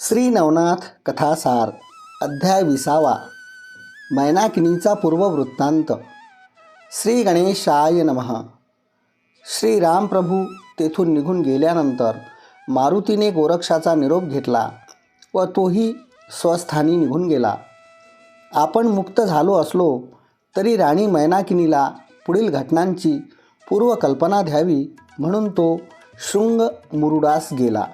श्री नवनाथ कथासार अध्याय विसावा मैनाकिनीचा पूर्ववृत्तांत. श्री गणेशाय नमः. श्री रामप्रभू तेथून निघून गेल्यानंतर मारुतीने गोरक्षाचा निरोप घेतला व तोही स्वस्थानी निघून गेला. आपण मुक्त झालो असलो तरी राणी मैनाकिनीला पुढील घटनांची पूर्वकल्पना द्यावी म्हणून तो शृंग मुरुडास गेला.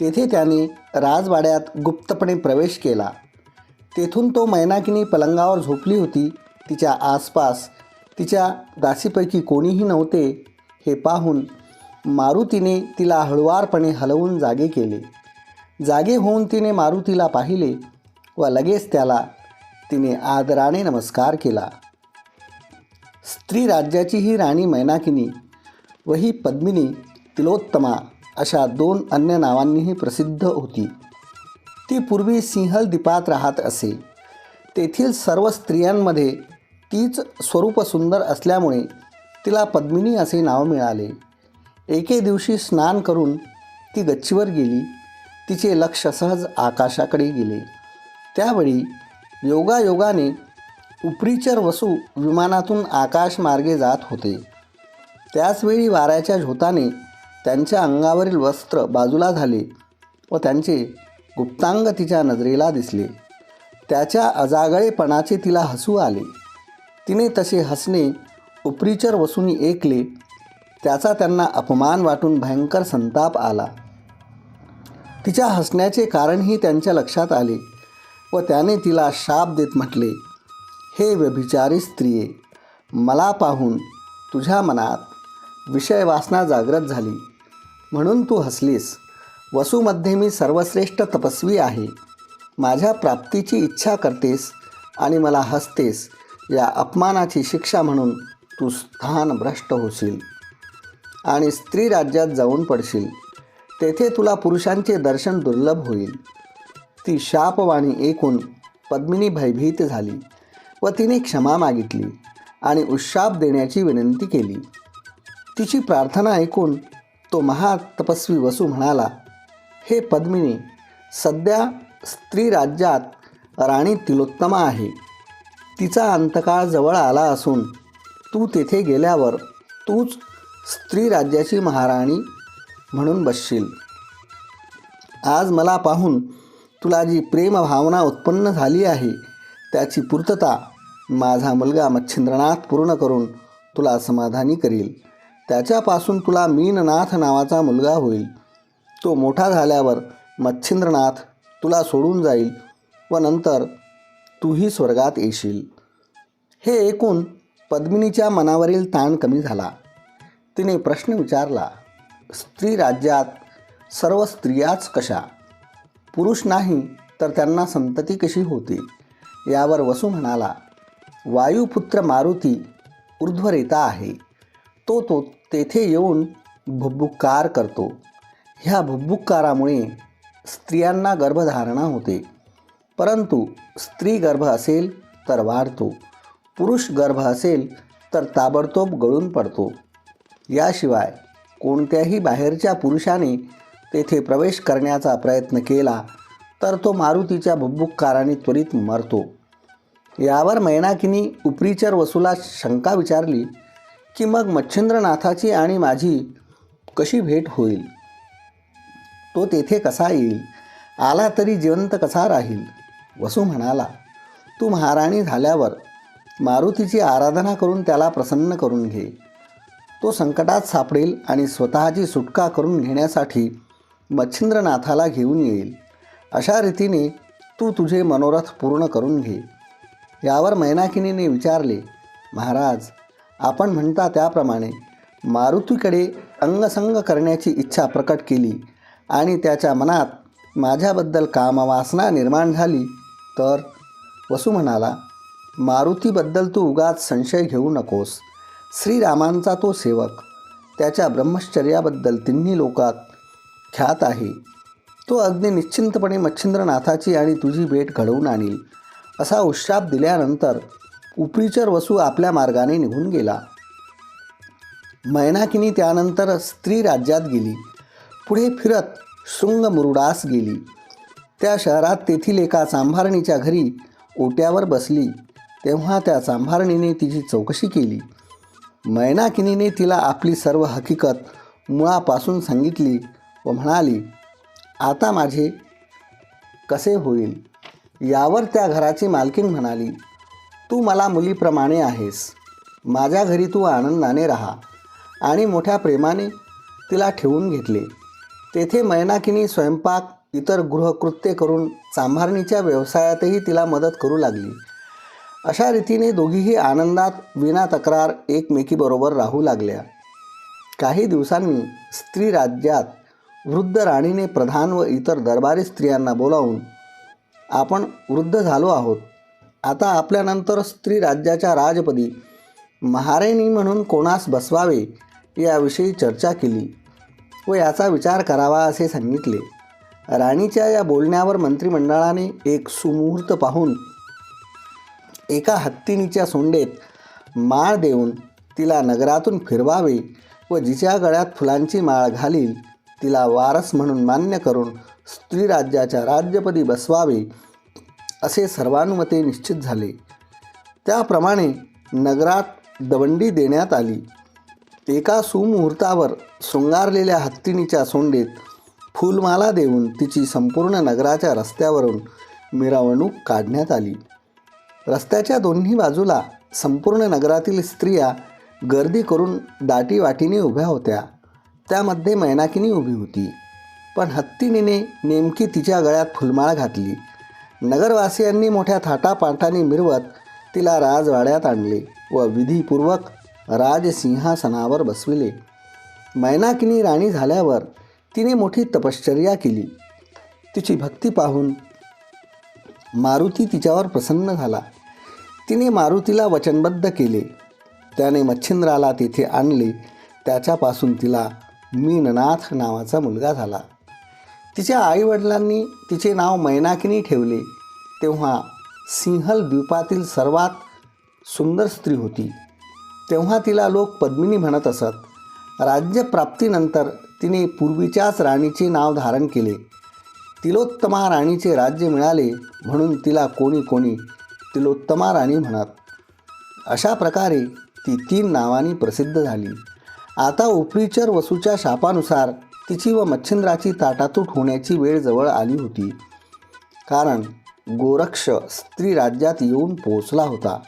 तेथे त्याने राजवाड्यात गुप्तपणे प्रवेश केला. तेथून तो मैनाकिनी पलंगावर झोपली होती. तिच्या आसपास तिच्या दासीपैकी कोणीही नव्हते. हे पाहून मारुतीने तिला हळुवारपणे हलवून जागे केले. जागे होऊन तिने मारुतीला पाहिले व लगेच त्याला तिने आदराने नमस्कार केला. स्त्री राज्याची ही राणी मैनाकिनी व ही पद्मिनी तिलोत्तमा अशा दोन अन्य नावांनीही प्रसिद्ध होती. ती पूर्वी सिंहल द्वीपात राहत असे. तेथील सर्व स्त्रियांमध्ये तीच स्वरूप सुंदर असल्यामुळे तिला पद्मिनी असे नाव मिळाले. एके दिवशी स्नान करून ती गच्चीवर गेली. तिचे लक्ष सहज आकाशाकडे गेले. त्यावेळी योगायोगाने उपरीचर वसू विमानातून आकाशमार्गे जात होते. त्याचवेळी वाऱ्याच्या झोताने त्यांच्या अंगावरील वस्त्र बाजूला झाले व त्यांचे गुप्तांग तिच्या नजरेला दिसले. त्याच्या अजागळेपणाचे तिला हसू आले. तिने तसे हसणे उपरीचर वसूनी ऐकले. त्याचा त्यांना अपमान वाटून भयंकर संताप आला. तिच्या हसण्याचे कारणही त्यांच्या लक्षात आले व त्याने तिला शाप देत म्हटले हे व्यभिचारी स्त्रिये मला पाहून तुझ्या मनात विषयवासना जागृत झाली. म्हणून तू हसलीस. वसूमध्ये मी सर्वश्रेष्ठ तपस्वी आहे. माझ्या प्राप्तीची इच्छा करतेस आणि मला हसतेस. या अपमानाची शिक्षा म्हणून तू स्थान भ्रष्ट होशील आणि स्त्री राज्यात जाऊन पडशील. तेथे तुला पुरुषांचे दर्शन दुर्लभ होईल. ती शापवाणी ऐकून पद्मिनी भयभीत झाली व तिने क्षमा मागितली आणि उशाप देण्याची विनंती केली. तिची प्रार्थना ऐकून तो महातपस्वी वसू म्हणाला हे पद्मिनी सध्या स्त्री राज्यात राणी तिलोत्तमा आहे. तिचा अंतकाळ जवळ आला असून तू तेथे गेल्यावर तूच स्त्री राज्याची महाराणी म्हणून बसशील. आज मला पाहून तुला जी प्रेमभावना उत्पन्न झाली आहे त्याची पूर्तता माझा मुलगा मच्छिंद्रनाथ पूर्ण करून तुला समाधानी करील. त्याच्यापासून तुला मीननाथ नावाचा मुलगा होईल. तो मोठा झाल्यावर मच्छिंद्रनाथ तुला सोडून जाईल व नंतर तूही स्वर्गात येशील. हे ऐकून पद्मिनीच्या मनावरील ताण कमी झाला. तिने प्रश्न विचारला स्त्री राज्यात सर्व स्त्रियाच कशा? पुरुष नाही तर त्यांना संतती कशी होते? यावर वसू म्हणाला वायुपुत्र मारुती ऊर्ध्वरेता आहे. तो तो तेथे येऊन भुब्बुकार करतो. ह्या भुब्बुकारामुळे स्त्रियांना गर्भधारणा होते. परंतु स्त्री गर्भ असेल तर वाढतो. पुरुष गर्भ असेल तर ताबडतोब गळून पडतो. याशिवाय कोणत्याही बाहेरच्या पुरुषाने तेथे प्रवेश करण्याचा प्रयत्न केला तर तो मारुतीच्या भुब्बुकाराने त्वरित मरतो. यावर मैनाकिनी उपरीचर वसूला शंका विचारली की मग मच्छिंद्रनाथाची आणि माझी कशी भेट होईल? तो तेथे कसा येईल? आला तरी जिवंत कसा राहील? वसू म्हणाला तू महाराणी झाल्यावर मारुतीची आराधना करून त्याला प्रसन्न करून घे. तो संकटात सापडेल आणि स्वतःची सुटका करून घेण्यासाठी मच्छिंद्रनाथाला घेऊन येईल. अशा रीतीने तू तुझे मनोरथ पूर्ण करून घे. यावर मैनाकिनीने विचारले महाराज आपण म्हणता त्याप्रमाणे मारुतीकडे अंगसंग करण्याची इच्छा प्रकट केली आणि त्याच्या मनात माझ्याबद्दल कामवासना निर्माण झाली तर वसू म्हणाला मारुतीबद्दल तू उगाच संशय घेऊ नकोस. श्रीरामांचा तो सेवक त्याच्या ब्रह्मचर्याबद्दल तिन्ही लोकात ख्यात आहे. तो अगदी निश्चिंतपणे मच्छिंद्रनाथाची आणि तुझी भेट घडवून आणील. असा उशाप दिल्यानंतर उपरीचर वसू आपल्या मार्गाने निघून गेला. मैनाकिनी त्यानंतर स्त्री राज्यात गेली. पुढे फिरत शृंग मुरुडास गेली. त्या शहरात तेथील एका चांभारणीच्या घरी ओट्यावर बसली. तेव्हा त्या चांभारणीने तिची चौकशी केली. मैनाकिनीने तिला आपली सर्व हकीकत मुळापासून सांगितली व म्हणाली आता माझे कसे होईल? यावर त्या घराची मालकीण म्हणाली तू मला मुलीप्रमाणे आहेस. माझ्या घरी तू आनंदाने राहा. आणि मोठ्या प्रेमाने तिला ठेवून घेतले. तेथे मैनाकिनी स्वयंपाक इतर गृहकृत्ये करून सांभारणीच्या व्यवसायातही तिला मदत करू लागली. अशा रीतीने दोघीही आनंदात विना तक्रार एकमेकीबरोबर राहू लागल्या. काही दिवसांनी स्त्री राज्यात वृद्ध राणीने प्रधान व इतर दरबारी स्त्रियांना बोलावून आपण वृद्ध झालो आहोत. आता आपल्यानंतर स्त्री राज्याच्या राजपदी. महाराणी म्हणून कोणास बसवावे याविषयी चर्चा केली व याचा विचार करावा असे सांगितले. राणीच्या या बोलण्यावर मंत्रिमंडळाने एक सुमुहूर्त पाहून एका हत्तीनीच्या सोंडेत माळ देऊन तिला नगरातून फिरवावे व जिच्या गळ्यात फुलांची माळ घालील तिला वारस म्हणून मान्य करून स्त्री राज्याच्या राज्यपदी बसवावे असे सर्वानुमते निश्चित झाले. त्याप्रमाणे नगरात दवंडी देण्यात आली. एका सुमुहूर्तावर शृंगारलेल्या हत्तीनीच्या सोंडेत फुलमाला देऊन तिची संपूर्ण नगराच्या रस्त्यावरून मिरवणूक काढण्यात आली. रस्त्याच्या दोन्ही बाजूला संपूर्ण नगरातील स्त्रिया गर्दी करून दाटीवाटीने उभ्या होत्या. त्यामध्ये मैनाकिनी उभी होती. पण हत्तीनीने नेमकी तिच्या गळ्यात फुलमाळ घातली. नगरवासियांनी मोठ्या थाटापाटाने मिरवत तिला राजवाड्यात आणले व विधीपूर्वक राजसिंहासनावर बसविले. मैनाकिनी राणी झाल्यावर तिने मोठी तपश्चर्या केली. तिची भक्ती पाहून मारुती तिच्यावर प्रसन्न झाला. तिने मारुतीला वचनबद्ध केले. त्याने मच्छिंद्राला तेथे आणले. त्याच्यापासून तिला मीननाथ नावाचा मुलगा झाला. तिच्या आईवडिलांनी तिचे नाव मैनाकिनी ठेवले. तेव्हा सिंहल द्वीपातील सर्वात सुंदर स्त्री होती. तेव्हा तिला लोक पद्मिनी म्हणत असत. राज्यप्राप्तीनंतर तिने पूर्वीच्याच राणीचे नाव धारण केले. तिलोत्तमा राणीचे राज्य मिळाले म्हणून तिला कोणी कोणी तिलोत्तमा राणी म्हणत. अशा प्रकारे ती तीन नावांनी प्रसिद्ध झाली. आता उपरीचर वसूच्या शापानुसार तिची व मच्छिंद्राची ताटातूट होण्याची वेळ जवळ आली होती. कारण गोरक्ष स्त्री राज्यात येऊन पोहोचला होता.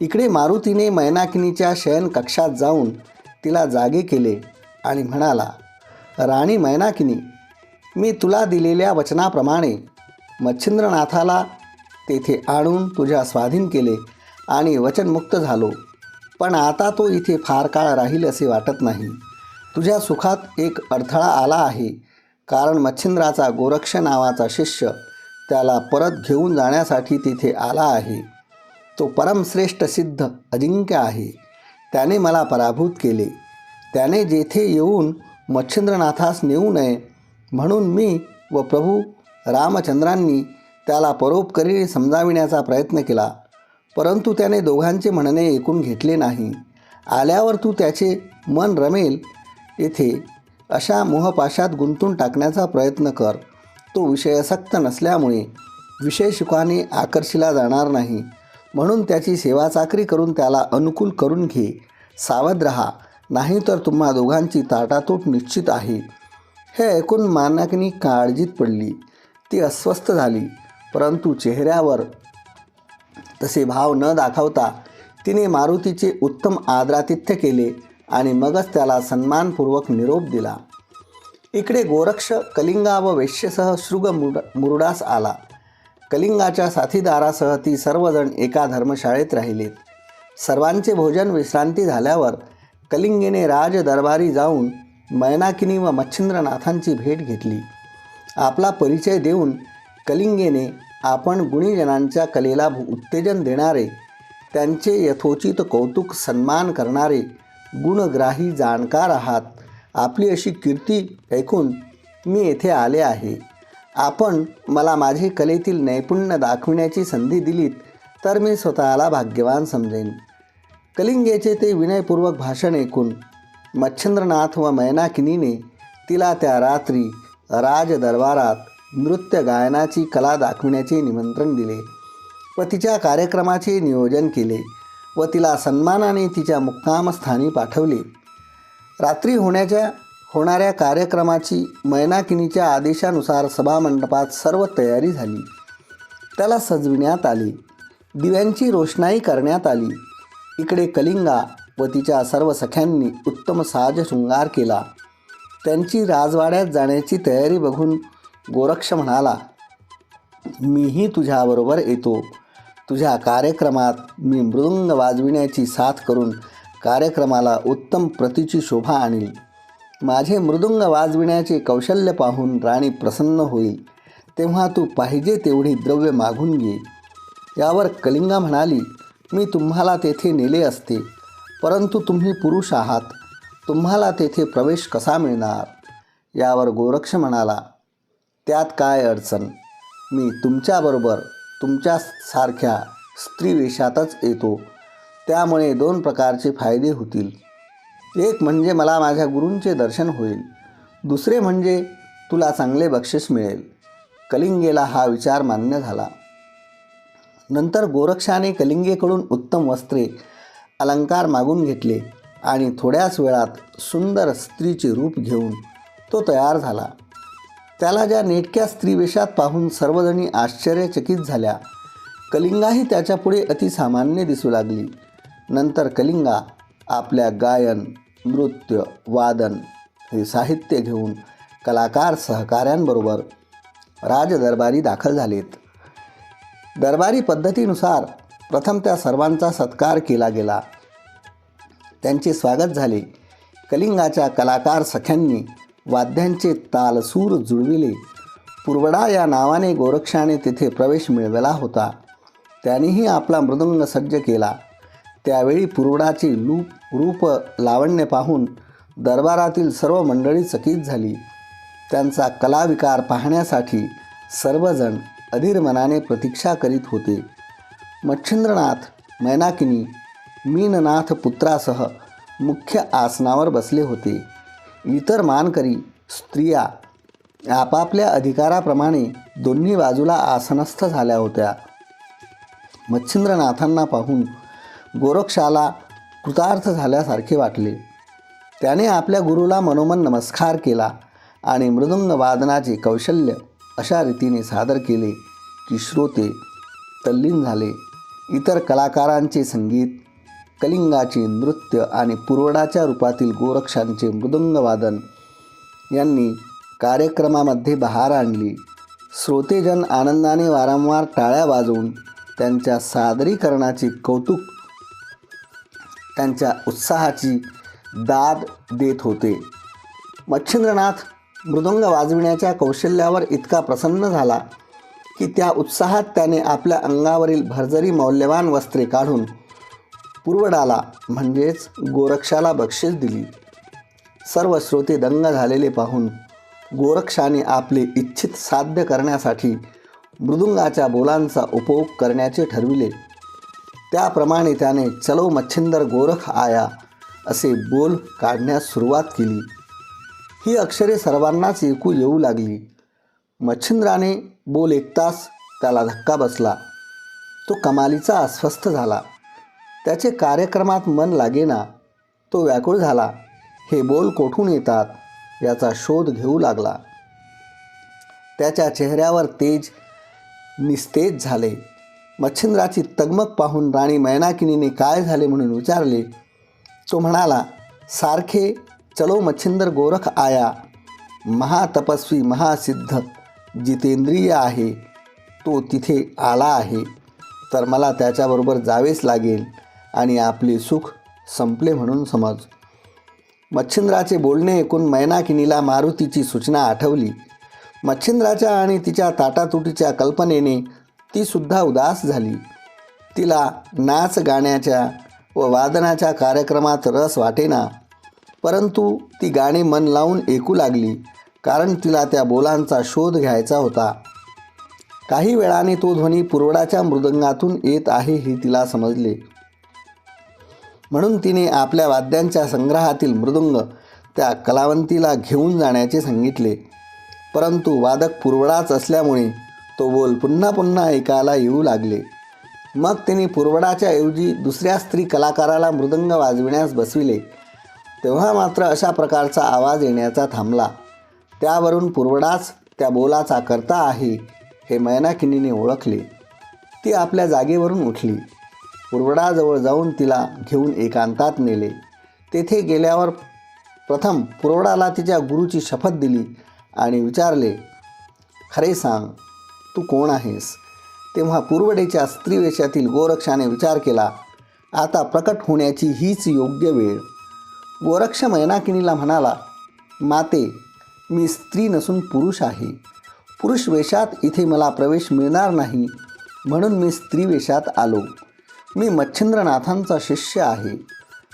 इकडे मारुतीने मैनाकिनीच्या शयन कक्षात जाऊन तिला जागे केले आणि म्हणाला राणी मैनाकिनी मी तुला दिलेल्या वचनाप्रमाणे मच्छिंद्रनाथाला तेथे आणून तुझ्या स्वाधीन केले आणि वचनमुक्त झालो. पण आता तो इथे फार काळ राहील असे वाटत नाही. तुझ्या सुखात एक अडथळा आला आहे. कारण मच्छिंद्राचा गोरक्ष नावाचा शिष्य त्याला परत घेऊन जाण्यासाठी तिथे आला आहे. तो परमश्रेष्ठ सिद्ध अजिंक्य आहे. त्याने मला पराभूत केले. त्याने जेथे येऊन मच्छिंद्रनाथास नेऊ नये म्हणून मी व प्रभू रामचंद्रांनी त्याला परोपकारी समजाविण्याचा प्रयत्न केला. परंतु त्याने दोघांचे म्हणणे ऐकून घेतले नाही. आल्यावर तू त्याचे मन रमेल येथे अशा मोहपाशात गुंतून टाकण्याचा प्रयत्न कर. तो विषय सक्त नसल्यामुळे विषय सुखाने आकर्षिला जाणार नाही. म्हणून त्याची सेवा चाकरी करून त्याला अनुकूल करून घे. सावध रहा. नाही तर तुम्हा दोघांची ताटातूट निश्चित आहे. हे ऐकून मानकनी काळजीत पडली. ती अस्वस्थ झाली. परंतु चेहऱ्यावर तसे भाव न दाखवता तिने मारुतीचे उत्तम आदरातिथ्य केले. आणि मगच त्याला सन्मानपूर्वक निरोप दिला. इकडे गोरक्ष कलिंगा व वेश्यसह शृग मुर मुरुडास आला. कलिंगाच्या साथीदारासह ती सर्वजण एका धर्मशाळेत राहिलेत. सर्वांचे भोजन विश्रांती झाल्यावर कलिंगेने राज दरबारी जाऊन मैनाकिनी व मच्छिंद्रनाथांची भेट घेतली. आपला परिचय देऊन कलिंगेने आपण गुणीजनांच्या कलेला उत्तेजन देणारे त्यांचे यथोचित कौतुक सन्मान करणारे गुणग्राही जाणकार आहात. आपली अशी कीर्ती ऐकून मी येथे आले आहे. आपण मला माझे कलेतील नैपुण्य दाखविण्याची संधी दिलीत तर मी स्वतःला भाग्यवान समजेन. कलिंगेचे ते विनयपूर्वक भाषण ऐकून मच्छिंद्रनाथ व मैनाकिनीने तिला त्या रात्री राजदरबारात नृत्य गायनाची कला दाखविण्याचे निमंत्रण दिले व तिच्या कार्यक्रमाचे नियोजन केले. व तिला सन्मानाने तिच्या मुक्कामस्थानी पाठवले. रात्री होण्याच्या होणाऱ्या कार्यक्रमाची मैनाकिनीच्या आदेशानुसार सभामंडपात सर्व तयारी झाली. त्याला सजविण्यात आली. दिव्यांची रोषणाई करण्यात आली. इकडे कलिंगा व तिच्या सर्व सख्यांनी उत्तम साज शृंगार केला. त्यांची राजवाड्यात जाण्याची तयारी बघून गोरक्ष म्हणाला मीही तुझ्याबरोबर येतो. तुझ्या कार्यक्रमात मी मृदुंग वाजविण्याची साथ करून कार्यक्रमाला उत्तम प्रतीची शोभा आणील. माझे मृदुंग वाजविण्याचे कौशल्य पाहून राणी प्रसन्न होईल. तेव्हा तू पाहिजे तेवढी द्रव्य मागून घे. यावर कलिंगा म्हणाली मी तुम्हाला तेथे नेले असते. परंतु तुम्ही पुरुष आहात. तुम्हाला तेथे प्रवेश कसा मिळणार? यावर गोरक्ष म्हणाला त्यात काय अडचण? मी तुमच्याबरोबर तुमच्यासारख्या स्त्री वेशातच येतो. त्यामुळे दोन प्रकारचे फायदे होतील. एक म्हणजे मला माझ्या गुरूंचे दर्शन होईल. दुसरे म्हणजे तुला चांगले बक्षीस मिळेल. कलिंगेला हा विचार मान्य झाला. नंतर गोरक्षाने कलिंगेकडून उत्तम वस्त्रे अलंकार मागून घेतले आणि थोड्याच वेळात सुंदर स्त्रीचे रूप घेऊन तो तयार झाला. त्याला ज्या नेटक्या स्त्रीवेशात पाहून सर्वजणी आश्चर्यचकित झाल्या. कलिंगाही त्याच्यापुढे अतिसामान्य दिसू लागली. नंतर कलिंगा आपल्या गायन नृत्य वादन हे साहित्य घेऊन कलाकार सहकाऱ्यांबरोबर राजदरबारी दाखल झालेत. दरबारी पद्धतीनुसार प्रथम त्या सर्वांचा सत्कार केला गेला. त्यांचे स्वागत झाले. कलिंगाच्या कलाकार सख्यांनी वाद्यांचे तालसूर जुळविले. पुरवडा या नावाने गोरक्षाने तेथे प्रवेश मिळवला होता. त्यानेही आपला मृदंग सज्ज केला. त्यावेळी पुरवडाचे लूप रूप लावण्य पाहून दरबारातील सर्व मंडळी चकित झाली. त्यांचा कलाविकार पाहण्यासाठी सर्वजण अधीर मनाने प्रतीक्षा करीत होते. मच्छिंद्रनाथ मैनाकिनी मीननाथ पुत्रासह मुख्य आसनावर बसले होते. इतर मानकरी स्त्रिया आपापल्या अधिकाराप्रमाणे दोन्ही बाजूला आसनस्थ झाल्या होत्या. मच्छिंद्रनाथांना पाहून गोरक्षाला कृतार्थ झाल्यासारखे वाटले. त्याने आपल्या गुरुला मनोमन नमस्कार केला आणि मृदुंग वादनाचे कौशल्य अशा रीतीने सादर केले की श्रोते तल्लीन झाले. इतर कलाकारांचे संगीत कलिंगाची नृत्य आणि पुरवडाच्या रूपातील गोरक्षांचे मृदुंगवादन. यांनी कार्यक्रमामध्ये बहार आणली. श्रोतेजन आनंदाने वारंवार टाळ्या वाजवून त्यांच्या सादरीकरणाचे कौतुक त्यांच्या उत्साहाची दाद देत होते. मच्छिंद्रनाथ मृदंग वाजविण्याच्या कौशल्यावर इतका प्रसन्न झाला की त्या उत्साहात त्याने आपल्या अंगावरील भरजरी मौल्यवान वस्त्रे काढून पुरवडाला म्हणजेच गोरक्षाला बक्षीस दिली. सर्व श्रोते दंग झालेले पाहून गोरक्षाने आपले इच्छित साध्य करण्यासाठी मृदुंगाच्या बोलांचा उपयोग करण्याचे ठरविले. त्याप्रमाणे त्याने चलो मच्छिंदर गोरख आया असे बोल काढण्यास सुरुवात केली. ही अक्षरे सर्वांनाच ऐकू येऊ लागली. मच्छिंद्राने बोल ऐकताच त्याला धक्का बसला. तो कमालीचा अस्वस्थ झाला. त्याचे कार्यक्रमात मन लागेना तो व्याकुळ झाला. हे बोल कोठून येतात याचा शोध घेऊ लागला. त्याच्या चेहऱ्यावर तेज निस्तेज झाले. मच्छिंद्राची तगमग पाहून राणी मैनाकिनीने काय झाले म्हणून विचारले. तो म्हणाला सारखे चलो मच्छिंदर गोरख आया. महातपस्वी महासिद्ध जितेंद्रिय आहे. तो तिथे आला आहे. तर मला त्याच्याबरोबर जावेच लागेल. आणि आपले सुख संपले म्हणून समज. मच्छिंद्राचे बोलणे ऐकून मैनाकिनीला मारुतीची सूचना आठवली. मच्छिंद्राच्या आणि तिच्या ताटातुटीच्या कल्पनेने तीसुद्धा उदास झाली. तिला नाच गाण्याच्या व वादनाच्या कार्यक्रमात रस वाटेना. परंतु ती गाणी मन लावून ऐकू लागली कारण तिला त्या बोलांचा शोध घ्यायचा होता. काही वेळाने तो ध्वनी पुरवडाच्या मृदंगातून येत आहे हे तिला समजले. म्हणून तिने आपल्या वाद्यांच्या संग्रहातील मृदुंग त्या कलावंतीला घेऊन जाण्याचे सांगितले. परंतु वादक पुरवडाच असल्यामुळे तो बोल पुन्हा पुन्हा ऐकायला येऊ लागले. मग तिने पुरवडाच्या ऐवजी दुसऱ्या स्त्री कलाकाराला मृदंग वाजविण्यास बसविले. तेव्हा मात्र अशा प्रकारचा आवाज येण्याचा थांबला. त्यावरून पुरवडाच त्या बोलाचा करता आहे हे मैनाकिनीने ओळखले. ती आपल्या जागेवरून उठली. पुरवडाजवळ जाऊन तिला घेऊन एकांतात नेले. तेथे गेल्यावर प्रथम पुरवडाला तिच्या गुरुची शपथ दिली आणि विचारले खरे सांग तू कोण आहेस? तेव्हा पुरवडेच्या स्त्रीवेशातील गोरक्षाने विचार केला आता प्रकट होण्याची हीच योग्य वेळ. गोरक्ष मैनाकिनीला म्हणाला माते मी स्त्री नसून पुरुष आहे. पुरुष वेशात इथे मला प्रवेश मिळणार नाही म्हणून मी स्त्री वेशात आलो. मी मच्छिंद्रनाथांचा शिष्य आहे.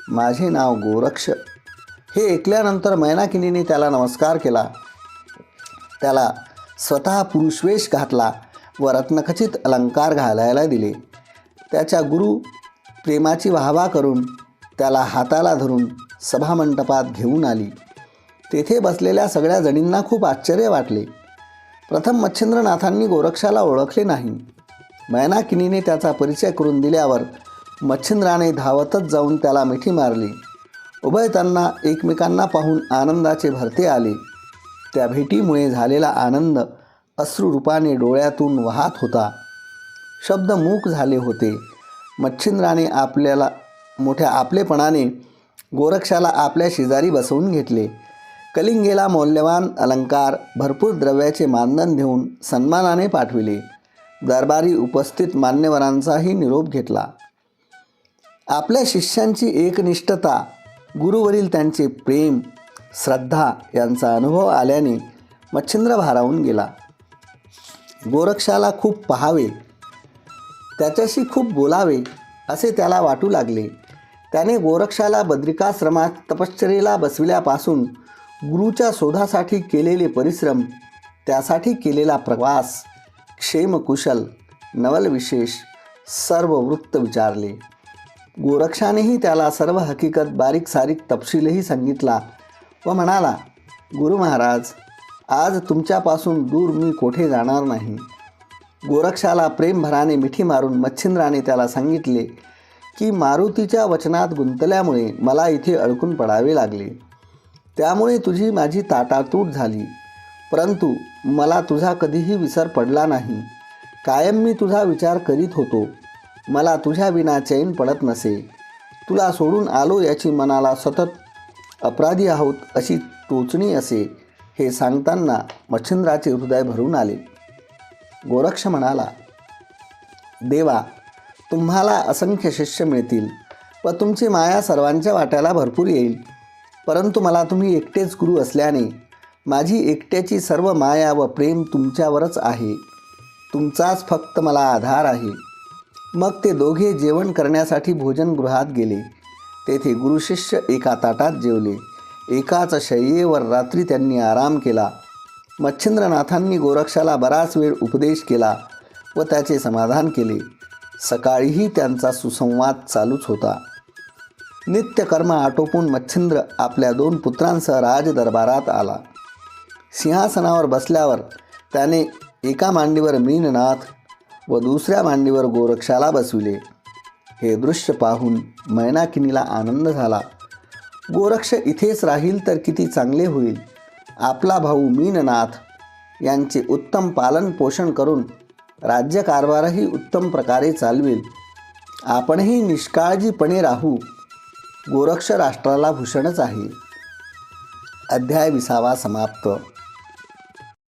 माझे नाव गोरक्ष. हे ऐकल्यानंतर मैनाकिनीने त्याला नमस्कार केला. त्याला स्वतः पुरुषवेश घातला व रत्नखचित अलंकार घालायला दिले. त्याच्या गुरु प्रेमाची वाहवा करून त्याला हाताला धरून सभामंडपात घेऊन आली. तेथे बसलेल्या सगळ्या जणींना खूप आश्चर्य वाटले. प्रथम मच्छिंद्रनाथांनी गोरक्षाला ओळखले नाही. मैनाकिनीने त्याचा परिचय करून दिल्यावर मच्छिंद्राने धावतच जाऊन त्याला मिठी मारली. उभय त्यांना एकमेकांना पाहून आनंदाचे भरते आले. त्या भेटीमुळे झालेला आनंद अश्रुरूपाने डोळ्यातून वाहत होता. शब्द मूक झाले होते. मच्छिंद्राने आपल्याला मोठ्या आपलेपणाने गोरक्षाला आपल्या शेजारी बसवून घेतले. कलिंगेला मौल्यवान अलंकार भरपूर द्रव्याचे मानधन देऊन सन्मानाने पाठविले. दरबारी उपस्थित मान्यवरांचाही निरोप घेतला. आपल्या शिष्यांची एकनिष्ठता गुरुवरील त्यांचे प्रेम श्रद्धा यांचा अनुभव आल्याने मच्छिंद्र भारावून गेला. गोरक्षाला खूप पहावे त्याच्याशी खूप बोलावे असे त्याला वाटू लागले. त्याने गोरक्षाला बद्रिकाश्रमात तपश्चर्येला बसविल्यापासून गुरुच्या शोधासाठी केलेले परिश्रम त्यासाठी केलेला प्रवास क्षेमकुशल नवलविशेष सर्व वृत्त विचारले गोरक्षानेही त्याला सर्व हकीकत बारीक सारीक तपशीलही सांगितला व म्हणाला गुरु महाराज आज तुमच्यापासून दूर मी कोठे जाणार नाही गोरक्षाला प्रेमभराने मिठी मारून मच्छिंद्राने त्याला सांगितले की मारुतीच्या वचनात गुंतल्यामुळे मला इथे अडकून पडावे लागले त्यामुळे तुझी माझी ताटातूट झाली परंतु मला तुझा कधीही विसर पडला नाही. कायम मी तुझा विचार करीत होतो. मला तुझ्या विना चैन पडत नसे. तुला सोडून आलो याची मनाला सतत अपराधी आहोत अशी टोचणी असे हे सांगताना मच्छिंद्राचे हृदय भरून आले. गोरक्ष म्हणाला देवा तुम्हाला असंख्य शिष्य मिळतील व तुमची माया सर्वांच्या वाट्याला भरपूर येईल. परंतु मला तुम्ही एकटेच गुरु असल्याने माझी एकट्याची सर्व माया व प्रेम तुमच्यावरच आहे. तुमचाच फक्त मला आधार आहे. मग ते दोघे जेवण करण्यासाठी भोजनगृहात गेले. तेथे गुरुशिष्य एका ताटात जेवले. एकाच शय्येवर रात्री त्यांनी आराम केला. मच्छिंद्रनाथांनी गोरक्षाला बराच वेळ उपदेश केला व त्याचे समाधान केले. सकाळीही त्यांचा सुसंवाद चालूच होता. नित्यकर्म आटोपून मच्छिंद्र आपल्या दोन पुत्रांसह राजदरबारात आला. सिंहासनावर बसल्यावर त्याने एका मांडीवर मीननाथ व दुसऱ्या मांडीवर गोरक्षाला बसविले. हे दृश्य पाहून मैनाकिनीला आनंद झाला. गोरक्ष इथेच राहील तर किती चांगले होईल. आपला भाऊ मीननाथ यांचे उत्तम पालन पोषण करून राज्यकारभारही उत्तम प्रकारे चालवेल. आपणही निष्काळजीपणे राहू. गोरक्ष राष्ट्राला भूषणच आहे. अध्याय विसावा समाप्त.